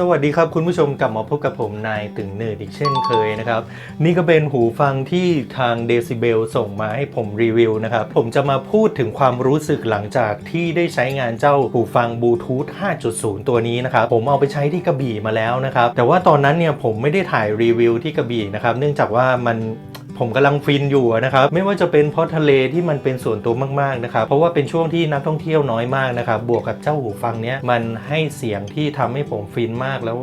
สวัสดีครับคุณผู้ชมกลับมาพบกับผมนายตึงเนิร์ดอีกเช่นเคยนะครับ นี่ก็เป็นหูฟังที่ทางเดซิเบลส่งมาให้ผมรีวิวนะครับ ผมจะมาพูดถึงความรู้สึกหลังจากที่ได้ใช้งานเจ้าหูฟังบลูทูธ 5.0 ตัวนี้นะครับ ผมเอาไปใช้ที่กระบี่มาแล้วนะครับ แต่ว่าตอนนั้นเนี่ยผมไม่ได้ถ่ายรีวิวที่กระบี่นะครับ เนื่องจากว่ามัน ผมกำลังฟินอยู่นะครับ ไม่ว่าจะเป็นเพราะทะเลที่มันเป็นส่วนตัวมากๆนะครับ เพราะว่าเป็นช่วงที่นักท่องเที่ยวน้อยมากนะครับ บวกกับเจ้าหูฟังเนี้ยมันให้เสียงที่ทำให้ผมฟินมากแล้ว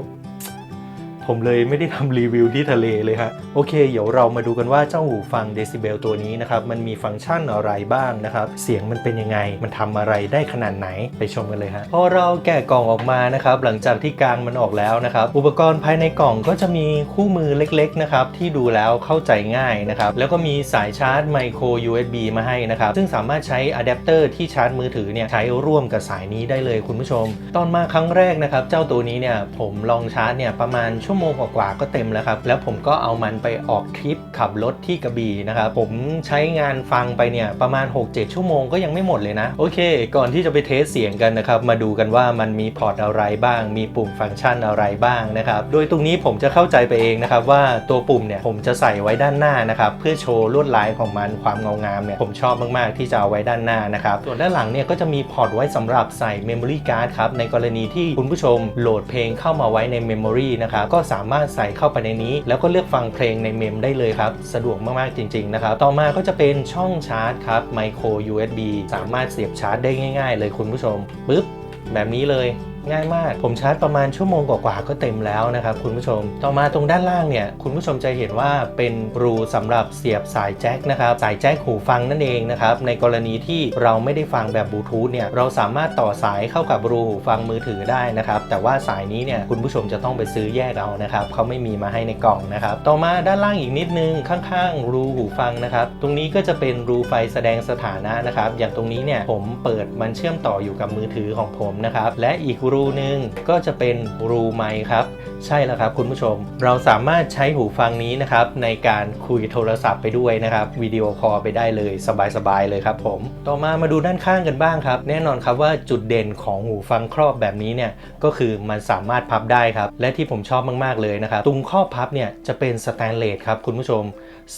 ผมเลยไม่ได้ทำรีวิวที่ทะเลเลยฮะ โอเค เดี๋ยวเรามาดูกันว่าเจ้าหูฟังเดซิเบลตัวนี้นะครับ มันมีฟังก์ชันอะไรบ้างนะครับ เสียงมันเป็นยังไง มันทำอะไรได้ขนาดไหนไปชมกันเลยฮะ พอเราแกะกล่องออกมานะครับ หลังจากที่กางมันออกแล้วนะครับ อุปกรณ์ภายในกล่องก็จะมีคู่มือเล็กๆนะครับที่ดูแล้วเข้าใจง่ายนะครับ แล้วก็มีสายชาร์จไมโคร USB มาให้นะครับ ซึ่งสามารถใช้อะแดปเตอร์ที่ชาร์จมือถือเนี่ยใช้ร่วมกับสายนี้ได้เลยคุณผู้ชม ตอนมาครั้งแรกนะครับ เจ้าตัวนี้เนี่ยผมลองชาร์จเนี่ยประมาณชั่วั่วโมงกว่าๆก็เต็มแล้วครับ แล้วผมก็เอามันไปออกทริปขับรถที่กระบี่นะครับ ผมใช้งานฟังไปเนี่ยประมาณ 6-7 ชั่วโมงก็ยังไม่หมดเลยนะ โอเค ก่อนที่จะไปเทสเสียงกันนะครับ มาดูกันว่ามันมีพอร์ตอะไรบ้าง มีปุ่มฟังก์ชันอะไรบ้างนะครับ โดยตรงนี้ผมจะเข้าใจไปเองนะครับว่าตัวปุ่มเนี่ยผมจะใส่ไว้ด้านหน้านะครับเพื่อโชว์ลวดลายของมันความเงางามเนี่ยผมชอบมากๆที่จะเอาไว้ด้านหน้านะครับส่วนด้านหลังเนี่ยก็จะมีพอร์ตไว้สำหรับใส่ Memory Card ครับในกรณีที่คุณผู้ชมโหลดเพลงเข้ามาไว้ใน Memory นะครับก็สามารถใส่เข้าไปในนี้ แล้วก็เลือกฟังเพลงในเมมได้เลยครับ สะดวกมากๆจริง ๆ นะครับ ต่อมาก็จะเป็นช่องชาร์จครับไมโคร USB สามารถเสียบชาร์จได้ง่าย ๆ เลยคุณผู้ชมปึ๊บแบบนี้เลย ง่ายมาก ผมชาร์จประมาณชั่วโมงกว่าๆก็เต็มแล้วนะครับคุณผู้ชม ต่อมาตรงด้านล่างเนี่ยคุณผู้ชมจะเห็นว่าเป็นรูสำหรับเสียบสายแจ็คนะครับสายแจ็คหูฟังนั่นเองนะครับในกรณีที่เราไม่ได้ฟังแบบบลูทูธเนี่ยเราสามารถต่อสายเข้ากับรูหูฟังมือถือได้นะครับแต่ว่าสายนี้เนี่ยคุณผู้ชมจะต้องไปซื้อแยกเอานะครับเขาไม่มีมาให้ในกล่องนะครับต่อมาด้านล่างอีกนิดนึงข้างๆ รูหูฟังนะครับตรงนี้ก็จะเป็นรูไฟแสดงสถานะนะครับอย่างตรงนี้เนี่ยผมเปิดมันเชื่อมต่ออยู่กับมือถือของผมนะครับและอีกรูหนึ่งก็จะเป็นรูไมค์ครับ ใช่แล้วครับคุณผู้ชม เราสามารถใช้หูฟังนี้นะครับในการคุยโทรศัพท์ไปด้วยนะครับวิดีโอคอลไปได้เลยสบายๆเลยครับผม ต่อมามาดูด้านข้างกันบ้างครับ แน่นอนครับว่าจุดเด่นของหูฟังครอบแบบนี้เนี่ยก็คือมันสามารถพับได้ครับ และที่ผมชอบมากๆเลยนะครับตรงข้อพับเนี่ยจะเป็นสแตนเลสครับคุณผู้ชม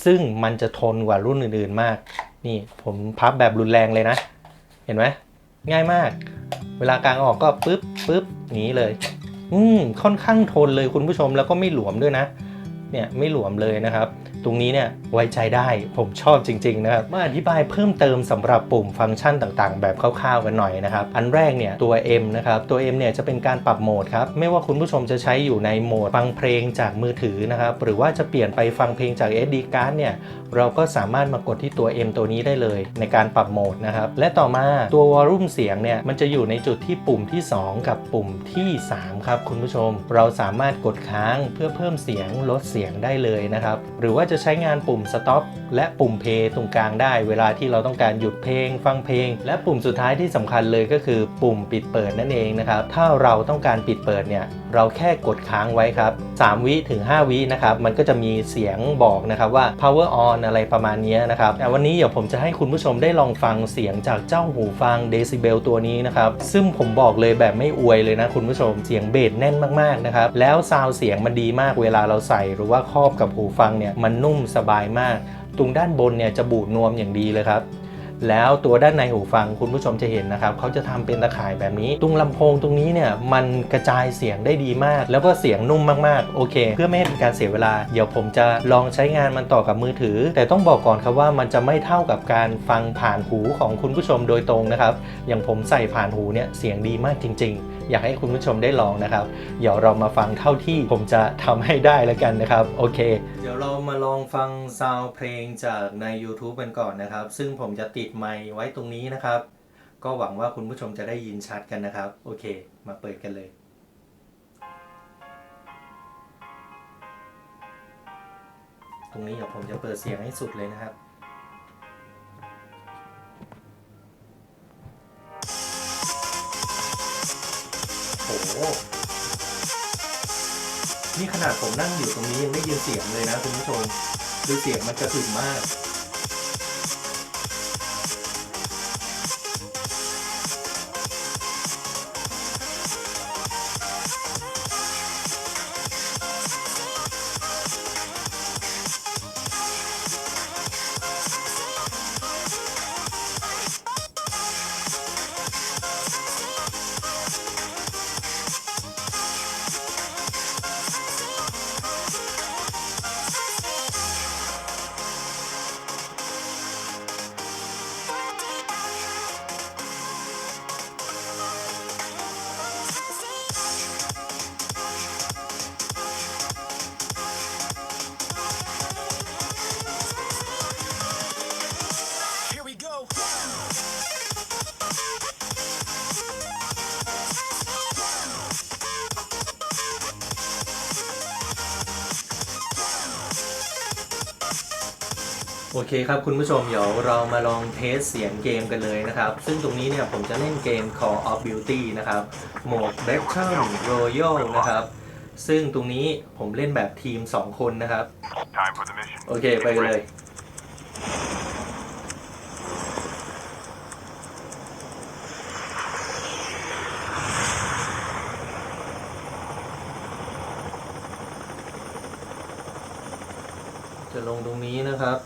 ซึ่งมันจะทนกว่ารุ่นอื่นๆมาก นี่ผมพับแบบรุนแรงเลยนะ เห็นไหม ง่ายมาก เวลากลางออกก็ปึ๊บปึ๊บหนีเลย อืมค่อนข้างทนเลยคุณผู้ชมแล้วก็ไม่หลวมด้วยนะ เนี่ยไม่หลวมเลยนะครับ ตรงนี้เนี่ยไว้ใจได้ผมชอบจริง ๆ นะครับ มาอธิบายเพิ่มเติมสำหรับปุ่มฟังก์ชันต่างๆ แบบคร่าวๆกันหน่อยนะครับ อันแรกเนี่ยตัว M นะครับตัว M เนี่ยจะเป็นการปรับโหมดครับไม่ว่าคุณผู้ชมจะใช้อยู่ในโหมดฟังเพลงจากมือถือนะครับหรือว่าจะเปลี่ยนไปฟังเพลงจาก SD card เนี่ยเราก็สามารถมากดที่ตัว M ตัวนี้ได้เลย ในการปรับโหมดนะครับและต่อมาตัววอลลุ่มเสียงเนี่ยมันจะอยู่ในจุดที่ปุ่มที่ 2 กับปุ่มที่ 3 ครับคุณผู้ชม เราสามารถกดค้างเพื่อเพิ่มเสียงลดเสียงได้เลยนะครับหรือว่าจะจะใช้งานปุ่ม stop และปุ่ม play ตรงกลางได้ เวลาที่เราต้องการหยุดเพลง ฟังเพลง และปุ่มสุดท้ายที่สำคัญเลยก็คือปุ่มปิดเปิดนั่นเองนะครับ ถ้าเราต้องการปิดเปิดเนี่ย เราแค่กดค้างไว้ครับ 3 วิถึง 5 วินะครับ มันก็จะมีเสียงบอกนะครับว่า power on อะไรประมาณนี้นะครับแต่วันนี้เดี๋ยวผมจะให้คุณผู้ชมได้ลองฟังเสียงจากเจ้าหูฟัง Decibel ตัวนี้นะครับ ซึ่งผมบอกเลยแบบไม่อวยเลยนะคุณผู้ชม เสียงเบสแน่นมากๆนะครับ แล้วซาวเสียงมันดีมากเวลาเราใส่หรือว่าครอบกับหูฟังเนี่ย มันนุ่มสบายมาก ตรงด้านบนเนี่ยจะบูดนวมอย่างดีเลยครับ แล้วตัวด้านในหูฟังคุณผู้ชมจะเห็นนะครับเขาจะทำเป็นตะข่ายแบบนี้ ตรงลำโพงตรงนี้เนี่ยมันกระจายเสียงได้ดีมาก แล้วก็เสียงนุ่มมากๆโอเค เพื่อไม่ให้เป็นการเสียเวลา เดี๋ยวผมจะลองใช้งานมันต่อกับมือถือ แต่ต้องบอกก่อนครับว่ามันจะไม่เท่ากับการฟังผ่านหูของคุณผู้ชมโดยตรงนะครับอย่างผมใส่ผ่านหูเนี่ยเสียงดีมากจริง ๆ อยากให้คุณผู้ชมได้ลองนะครับเดี๋ยวเรามาฟังเท่าที่ผมจะทำให้ได้แล้วกันนะครับโอเค เดี๋ยวเรามาลองฟังซาวเพลงจากใน YouTube กันก่อนนะครับ ซึ่งผมจะติดไมค์ไว้ตรงนี้นะครับ ก็หวังว่าคุณผู้ชมจะได้ยินชัดกันนะครับ โอเค มาเปิดกันเลยตรงนี้เดี๋ยวผมจะเปิดเสียงให้สุดเลยนะครับ โอ้โหนี่ขนาดผมนั่งอยู่ตรงนี้ยังได้ยินเสียงเลยนะคุณผู้ชม ดูเสียงมันกระหึ่มมาก โอเคครับคุณผู้ชมเดี๋ยวเรามาลองเทสเสียงเกมกันเลยนะครับ ซึ่งตรงนี้เนี่ยผมจะเล่นเกม Call of Duty นะครับโหมด Battle Royale นะครับ ซึ่งตรงนี้ผมเล่นแบบทีม 2 คนนะครับ โอเคไปกันเลยจะลงตรงนี้นะครับ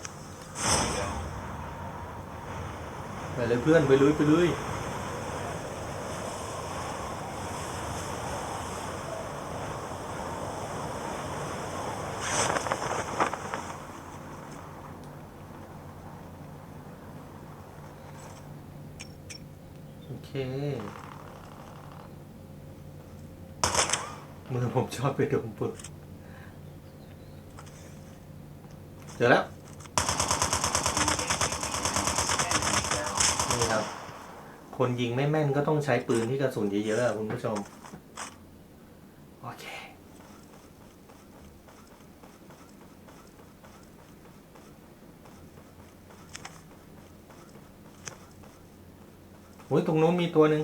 ไป เลยเพื่อนไปลุยไปลุยโอเค มือผมชอบไปดมปุ่นเจอแล้ว นี่ครับ คนยิงไม่แม่นก็ต้องใช้ปืนที่กระสุนเยอะๆคุณผู้ชม โอเค โอ้ยตรงนู้นมีตัวหนึ่ง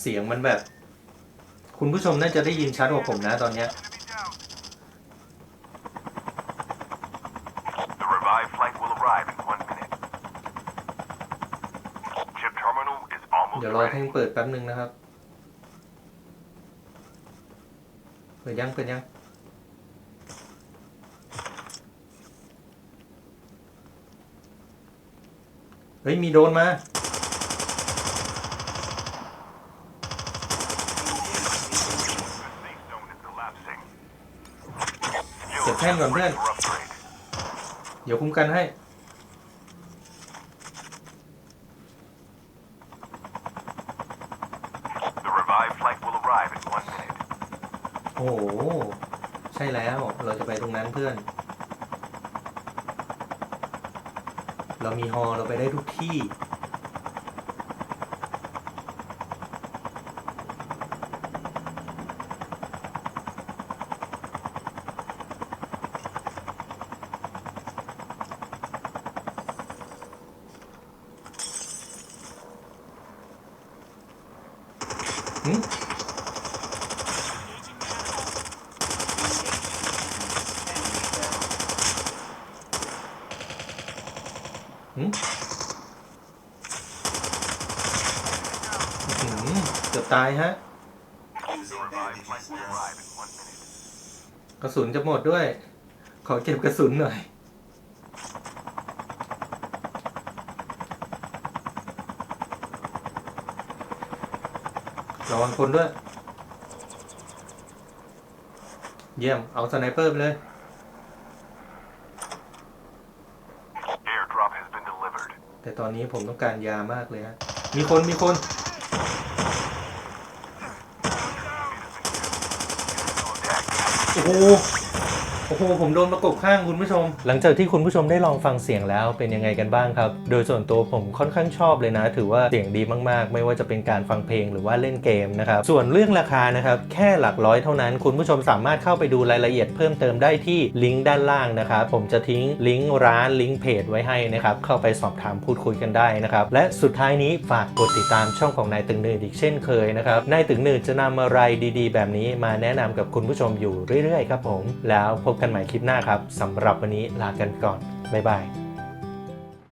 เสียงมันแบบ คุณผู้ชมน่าจะได้ยินชัดกว่าผมนะตอนเนี้ย The revived flight will arrive in one minute. Chip terminal is almost เดี๋ยวรอ ready. เพลงเปิดแป๊บหนึ่งนะครับ เปิดยังเปิดยัง เฮ้ย มีโดรนมา The safe zone is collapsing. เก็บแท่นก่อนเพื่อน For upgrade. เดี๋ยวคุ้มกันให้ The revived flight will arrive in one minute. โอ้โห ใช่แล้ว เราจะไปตรงนั้นเพื่อน เรามีฮอเราไปได้ทุกที่ หืมหืมเกือบตายฮะ กระสุนจะหมดด้วย ขอเก็บกระสุนหน่อย ระวังคนด้วย เยี่ยม เอาสไนเปอร์ไปเลย Airdrop has been delivered. แต่ตอนนี้ผมต้องการยามากเลยฮะ มีคน มีคน โอ้โห โอ้โหผมโดนประกบข้างคุณผู้ชม หลังจากที่คุณผู้ชมได้ลองฟังเสียงแล้วเป็นยังไงกันบ้างครับ โดยส่วนตัวผมค่อนข้างชอบเลยนะ ถือว่าเสียงดีมากๆ ไม่ว่าจะเป็นการฟังเพลงหรือว่าเล่นเกมนะครับ ส่วนเรื่องราคานะครับแค่หลักร้อยเท่านั้น คุณผู้ชมสามารถเข้าไปดูรายละเอียดเพิ่มเติมได้ที่ลิงก์ด้านล่างนะครับผมจะทิ้งลิงก์ร้านลิงก์เพจไว้ให้นะครับเข้าไปสอบถามพูดคุยกันได้นะครับและสุดท้ายนี้ฝากกดติดตามช่องของนายตึงหนืดอีกเช่นเคยนะครับนายตึงหนืดจะนำอะไรดี ๆ แบบนี้มาแนะนำกับคุณผู้ชมอยู่เรื่อยๆครับผมแล้วพบกันใหม่คลิปหน้าครับสำหรับวันนี้ลากันก่อน บ๊ายบาย